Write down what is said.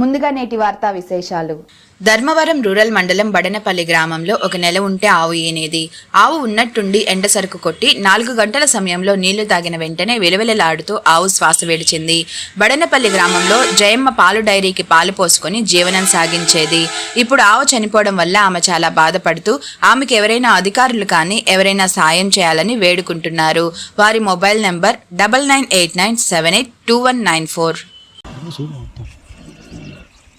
ముందుగా నేటి వార్తా విశేషాలు. ధర్మవరం రూరల్ మండలం బడనపల్లి గ్రామంలో ఒక నెల ఉంటే ఆవు ఈనేది. ఆవు ఉన్నట్టుండి ఎండ సరుకు కొట్టి నాలుగు గంటల సమయంలో నీళ్ళు తాగిన వెంటనే విలవిలలాడుతూ ఆవు శ్వాస విడిచింది. బడనపల్లి గ్రామంలో జయమ్మ పాలు డైరీకి పాలు పోసుకొని జీవనం సాగించేది. ఇప్పుడు ఆవు చనిపోవడం వల్ల ఆమె చాలా బాధపడుతూ ఆమెకు ఎవరైనా అధికారులు కానీ ఎవరైనా సాయం చేయాలని వేడుకుంటున్నారు. వారి mobile number double nine eight nine seven eight two one nine four.